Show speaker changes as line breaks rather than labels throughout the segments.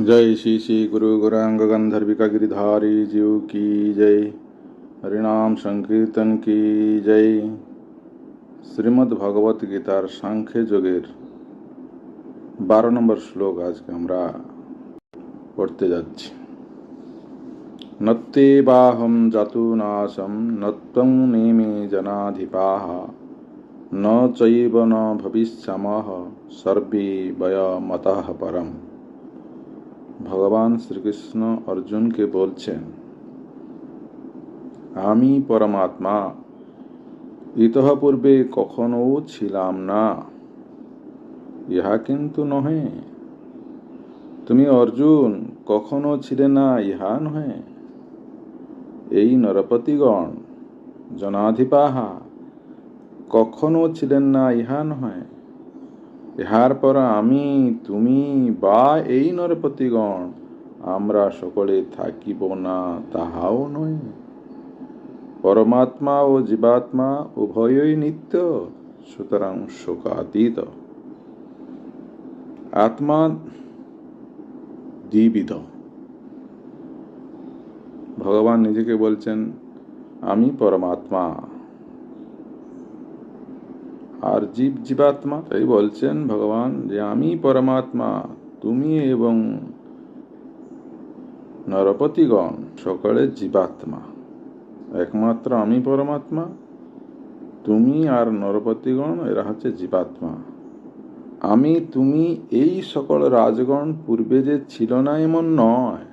जय श्री श्री गुरु गौरांग गंधर्विका गिरिधारी जीव की जय। हरिणाम संकीर्तन की जय। श्रीमद् भगवत गीतार सांख्य जोगेर। बारह नंबर श्लोक आज के हमरा पढ़ते जाच्छी। नत्ते बाहम जातु नाशम नत्वं नेमे जनाधिपाः। न चैव न भविष्यामः, सर्वे वयमतः परम्। ভগবান শ্রীকৃষ্ণ অর্জুনকে বলছেন, আমি পরমাত্মা, ইতঃ পূর্বে কখনো ছিলাম না। ইহা কিন্তু নহে। তুমি অর্জুন কখনো ছিলে না, ইহা নহে। এই নরপতিগণ, জনাধিপাহা কখনো ছিলেন না, ইহা নহে। ইহার পর আমি, তুমি বা এই নরপতিগণ, আমরা সকলে থাকিব না, তাহাও নয়। পরমাত্মা ও জীবাত্মা উভয়ই নিত্য, সুতরাং শোকাতীত আত্মা দ্বিবিধ। ভগবান নিজেকে বলছেন, আমি পরমাত্মা। আর জীব জীবাত্মা, তাই বলছেন ভগবান যে, আমি পরমাত্মা, তুমি এবং নরপতিগণ সকলে জীবাত্মা। একমাত্র আমি পরমাত্মা, তুমি আর নরপতিগণ, এরা হচ্ছে জীবাত্মা। আমি, তুমি এই সকল রাজগণ পূর্বে যে ছিল না, এমন নয়।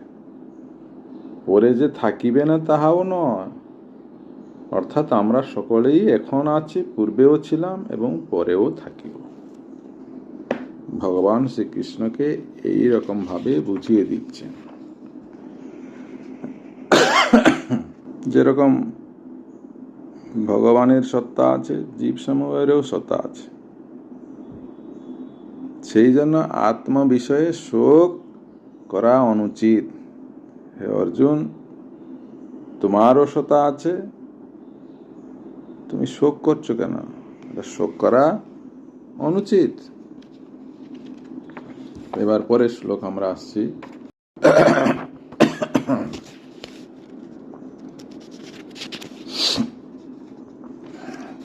পরে যে থাকিবে না, তাহাও নয়। অর্থাৎ আমরা সকলেই এখন আছি, পূর্বেও ছিলাম এবং পরেও থাকিব। ভগবান শ্রীকৃষ্ণকে এই রকম ভাবে বুঝিয়ে দিচ্ছেন। যেরকম ভগবানের সত্তা আছে জীব সমূহেরও সত্তা আছে। সেই জন্য আত্ম বিষয়ে শোক করা অনুচিত। হে অর্জুন, তোমারও সত্তা আছে তুমি শোক করছ কেন? এটা শোক করা অনুচিত। এবার পরের শ্লোক আমরা আসছি।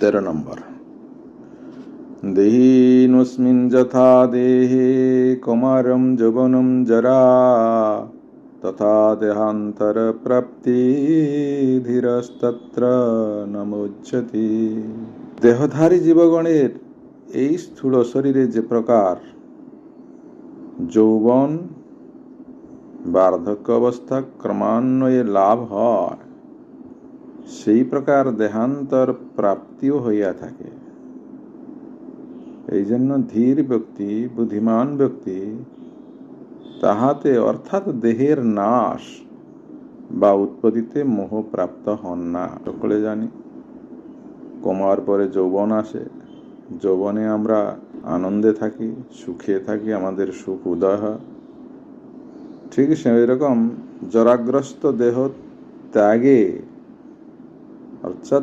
তেরো নম্বর। দেহিনুস্মিন যথা দেহে কমারম যবনম জরা। তথা দেহান্তর প্রাপ্তি ধীরস্তত্র নমোচ্যতি দেহধারী জীবগণের এই স্থূল শরীরে যে প্রকার যৌবন, বার্ধক্য অবস্থা ক্রমান্বয়ে লাভ হয়, সেই প্রকার দেহান্তর প্রাপ্তিও হইয়া থাকে। এই জন্য ধীর ব্যক্তি, বুদ্ধিমান ব্যক্তি তাহাতে অর্থাৎ দেহের নাশ বা উৎপত্তিতে মোহ প্রাপ্ত হন না। সকলে জানি, কমার পরে যৌবন আসে। যৌবনে আমরা আনন্দে থাকি, সুখে থাকি, আমাদের সুখ উদয় হয়। ঠিক সেই রকম জরাগ্রস্ত দেহ ত্যাগে, অর্থাৎ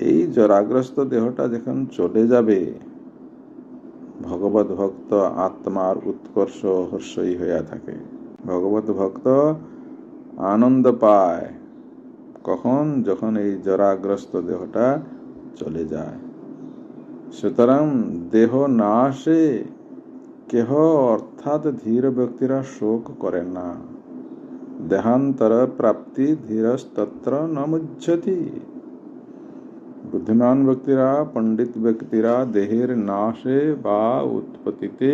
এই জরাগ্রস্ত দেহটা যখন চলে যাবে ভগবত ভক্ত আত্মার উৎকর্ষ হর্ষই হইয়া থাকে। ভগবত ভক্ত আনন্দ পায়, কখন? যখন এই জরাগ্রস্ত দেহটা চলে যায়। সুতরাং দেহ না আসে, কেহ অর্থাৎ ধীর ব্যক্তিরা শোক করে না। দেহান্তর প্রাপ্তি ধীরস্তত্র নমুজ্জতি বুদ্ধিমান ব্যক্তিরা পণ্ডিত ব্যক্তিরা দেহের নাশে বা উৎপত্তিতে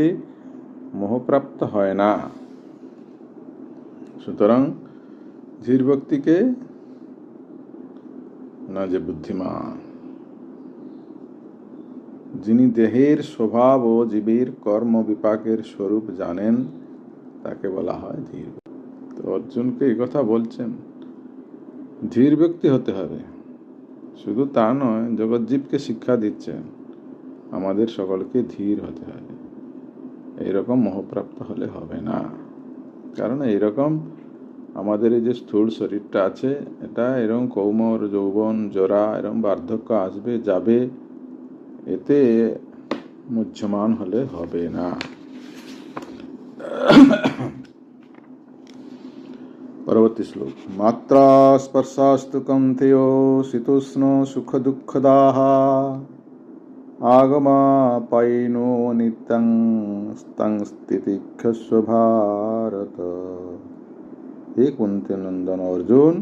মোহপ্রাপ্ত হয় না সুতরাং ধীর ব্যক্তিকে না যে বুদ্ধিমান যিনি দেহের স্বভাব ও জীবের কর্ম বিপাকের স্বরূপ জানেন তাকে বলা হয় ধীর তো অর্জুনকে কথা বলছেন ধীর ব্যক্তি হতে হবে শুধু তা নয়, জগৎজীবকে শিক্ষা দিচ্ছেন। আমাদের সকলকে ধীর হতে হবে। এইরকম মোহপ্রাপ্ত হলে হবে না। কারণ এইরকম আমাদের এই যে স্থূল শরীরটা আছে, এটা এরকম কৌমর, যৌবন, জরা, এরকম বার্ধক্য আসবে, যাবে, এতে মুহ্যমান হলে হবে না। পরবর্তী শ্লোক। মাত্রা স্পর্শাস্তু কন্থেয় শীতোষ্ণ সুখ দুঃখদাহ আগমা পাইনো নিত্যং স্তং স্থিতিক্ষস্ব ভারত হে কুন্তি নন্দন অর্জুন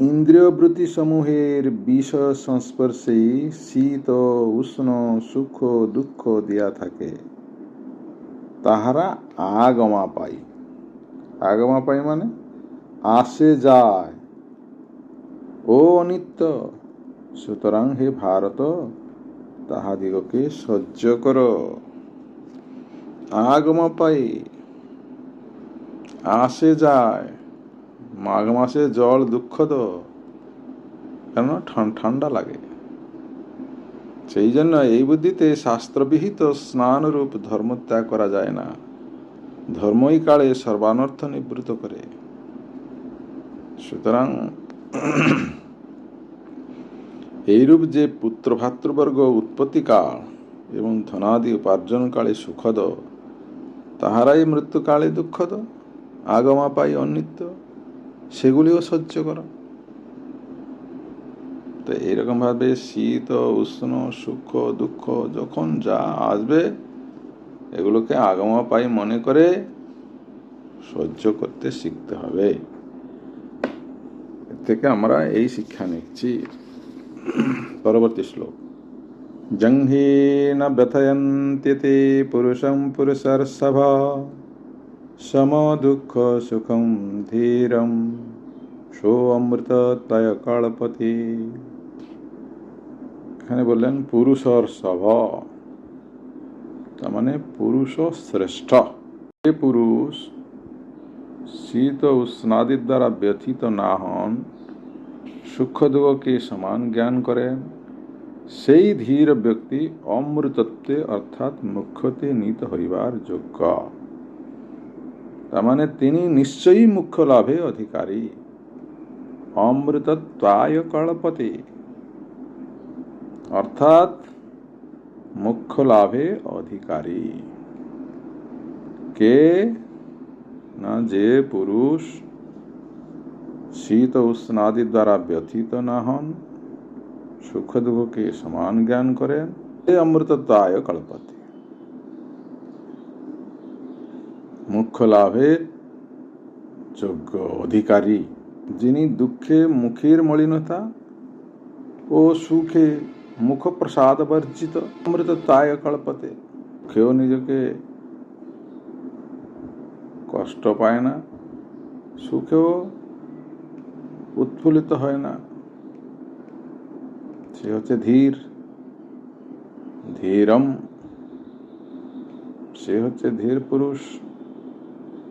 ইন্দ্রিয়বৃত্তি সমূহের বিষয় সংস্পর্শে শীত, উষ্ণ, সুখ, দুঃখ দিয়া থাকে, তাহারা আগমা পাই আগমা পাই মানে? আসে যায়। ও অনিত্য, সুতরাং হে ভারত, তাহাদিগকে সহ্য কর। আগমা পাই, আসে যায়। মাঘ মাসে জল দুঃখ তো কেন ঠান্ডা লাগে। সেই জন্য এই বুদ্ধিতে শাস্ত্রবিহিত স্নানরূপ ধর্ম ত্যাগ করা যায় না। ধর্মই কালে সর্বানর্থ নিবৃত করে। সুতরাং এইরূপ যে পুত্র ভাতৃবর্গ উৎপত্তিকাল এবং ধনাদি উপার্জনকালে সুখদ, তাহারাই মৃত্যুকালে দুঃখদ আগমা পাই অনিত্য, সেগুলিও সহ্য করো। তো এইরকম ভাবে শীত, উষ্ণ, সুখ, দুঃখ যখন যা আসবে এগুলোকে আগমা পাই মনে করে সহ্য করতে শিখতে হবে। এর থেকে আমরা এই শিক্ষা নিচ্ছি। পরবর্তী শ্লোক। জংহি ন তে পুরুষম পুরুষর্ষভ সম দুঃখ সুখম ধীরম সো অমৃত তয় কল্পতি। এখানে বললেন পুরুষর সভ। তার মানে পুরুষ শ্রেষ্ঠ। যে পুরুষ, শীত উষ্ণাদির দ্বারা ব্যথিত না হন। সুখ দুঃখকে সমান জ্ঞান করেন। সেই ধীর ব্যক্তি অমৃতত্বে অর্থাৎ মুখ্যতে নীত হইবার যোগ্য। তার মানে তিনি নিশ্চয়ই মুখ্য লাভে অধিকারী। অমৃতত্বায় কল্পতে। অর্থাৎ মুখ্য লাভে অধিকারী। কে? না, যে পুরুষ শীত উষ্ণাদি দ্বারা ব্যথিত না হন সুখ দুঃখকে সমান জ্ঞান করেন এ অমৃতত্বায় কল্পতে। মুখ্য লাভের যোগ্য অধিকারী, যিনি দুঃখে মুখের মলিনতা ও সুখে মুখ প্রসাদ বর্জিত অমৃতত্বায় কল্পতে। কেউ নিজেকে কষ্ট পায় না, সুখেও উৎফুল্লিত হয় না। সে হচ্ছে ধীর, ধীরম। সে হচ্ছে ধীর পুরুষ,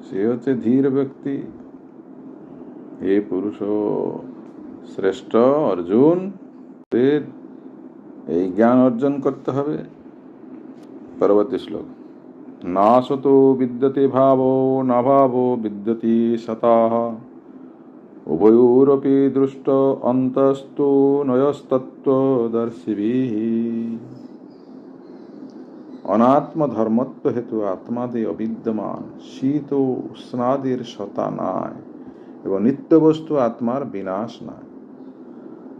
সে হচ্ছে ধীর ব্যক্তি। হে পুরুষ শ্রেষ্ঠ অর্জুন। এই জ্ঞান অর্জন করতে হবে। পরবর্তী শ্লোক। নাশতো বিদ্যতে ভাবো, না ভাবো বিদ্যতি শতাহ। উভয়োরপি দৃষ্ট অন্তস্তু নয়স্তত্ত্বদর্শিভিः। অনাত্ম ধর্মত্ব হেতু আত্মাদি অবিদ্যমান, শীত উষ্ণাদির সতা নাই, এবং নিত্য বস্তু আত্মার বিনাশ নাই।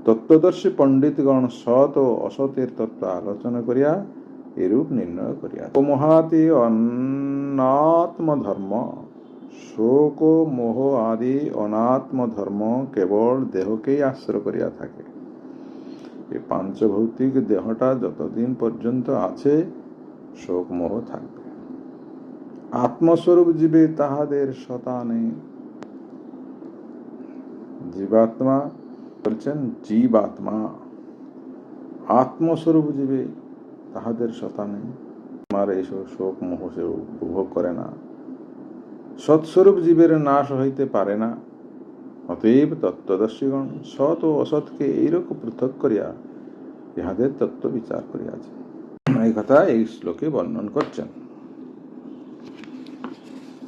তত্ত্বদর্শী পণ্ডিতগণ সৎ ও অসতের তত্ত্ব আলোচনা করিয়া এরূপ নির্ণয় করিয়া মহাতি অনাত্ম ধর্ম শোক মোহ আদি অনাত্ম ধর্ম কেবল দেহকেই আশ্রয় করিয়া থাকে। এই পাঞ্চভৌতিক দেহটা যতদিন পর্যন্ত আছে, শোক মোহ থাকবে। আত্মস্বরূপ জীবে তাহাদের সতা নেই। জীবাত্মা বলছেন জীবাত্মা। আত্মস্বরূপ জীবে তাহাদের সতা নেই। আমার এইসব শোক মোহ সে উপভোগ করে না। সৎস্বরূপ জীবের নাশ হইতে পারে না। অতএব তত্ত্বদর্শীগণ সৎ ও অসৎকে এইরকম পৃথক করিয়া ইহাদের তত্ত্ব বিচার করিয়াছে। এই কথা এই শ্লোকে বর্ণন করছেন।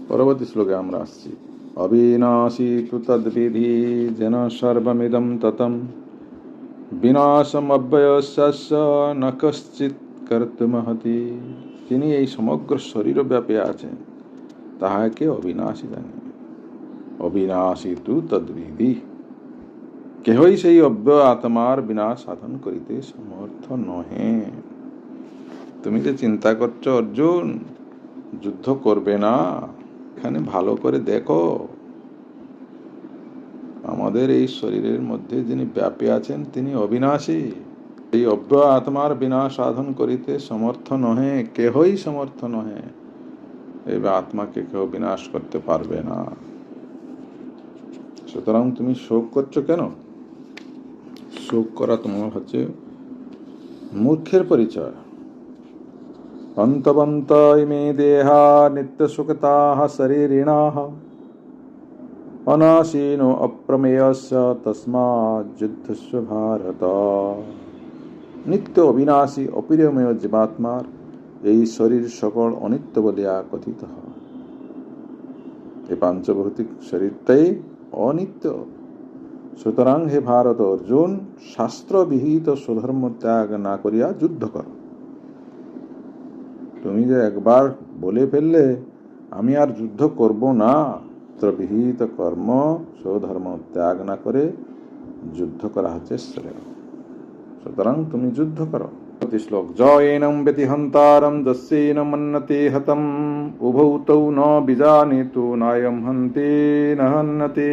পরবর্তী শ্লোকে আমরা আসছি। অবিনাশী তু তদ্বিধি যেন সর্বমিদম ততম বিনাশম অব্যয়স্য ন কশ্চিৎ কর্তুমহতি তিনি এই সমগ্র শরীর ব্যাপে আছেন। তাহাকে অবিনাশী জানি অবিনাশী তু তদ্বিধি। কেহই সেই অব্যয় আত্মার বিনাশ সাধন করিতে সমর্থ নহে। তুমি যে চিন্তা করছ, অর্জুন, যুদ্ধ করবে না। এখানে ভালো করে দেখো। আমাদের এই শরীরের মধ্যে যিনি ব্যাপী আছেন, তিনি অবিনাশী। এই অব্যয় আত্মার বিনাশ সাধন করিতে সমর্থ নহে, কেহই সমর্থ নহে। এই আত্মাকে কেউ বিনাশ করতে পারবে না। সুতরাং তুমি শোক করছ কেন? শোক করা তোমার হচ্ছে মূর্খের পরিচয়। ইমে দেহা নিত্য সুখতাহ শরীরিণাহ অনাশীনো অপ্রমেয়স্য তস্মাৎ ভারত নিত্য অবিনাশী অপিরমেয় জীবাত্মার এই শরীর সকল অনিত্য বলিয়া কথিত এই পাঞ্চভৌতিক শরীরটাই অনিত্য সুতরাং হে ভারত অর্জুন শাস্ত্রবিহিত সুধর্ম ত্যাগ না করিয়া যুদ্ধ কর তুমি যে একবার বলে ফেললে, আমি আর যুদ্ধ করব না। শাস্ত্রবিহিত কর্ম, স্বধর্ম ত্যাগ না করে যুদ্ধ করা হচ্ছে শ্রেয়। সুতরাং তুমি যুদ্ধ করো। প্রতি শ্লোক জয়েনম ব্যতিহন্তারম দস্যেন মন্নতে হতম উভৌ তৌ ন বিজানিতু নায়ম হন্তে ন হন্নতে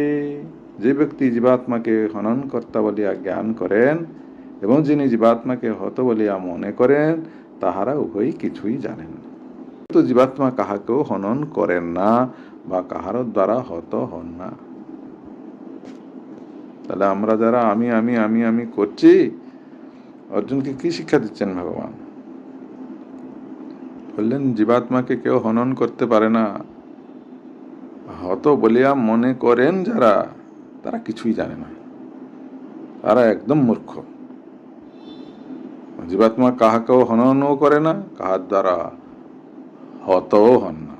যে ব্যক্তি জীবাত্মাকে হনন কর্তা বলিয়া জ্ঞান করেন, এবং যিনি জীবাত্মাকে হত বলিয়া মনে করেন তাহারা উভয়ই কিছুই জানেন তো জীবাত্মা কাহাকেও হনন করেন না বা কাহারও দ্বারা হত হন না। তাহলে আমরা যারা আমি আমি আমি আমি করছি, অর্জুনকে কি শিক্ষা দিচ্ছেন ভগবান? বললেন, জীবাত্মাকে কেউ হনন করতে পারে না। হত বলিয়া মনে করেন যারা, তারা কিছুই জানে না। তারা একদম মূর্খ। জীবাত্মা কাহাকেও হননও করে না, কাহার দ্বারা হতও হন না।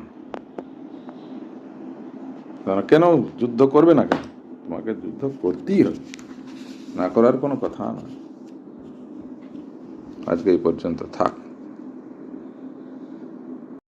কেন যুদ্ধ করবে না কেন? তোমাকে যুদ্ধ করতেই হবে। না করার কোনো কথা না আজকে এই পর্যন্ত থাক।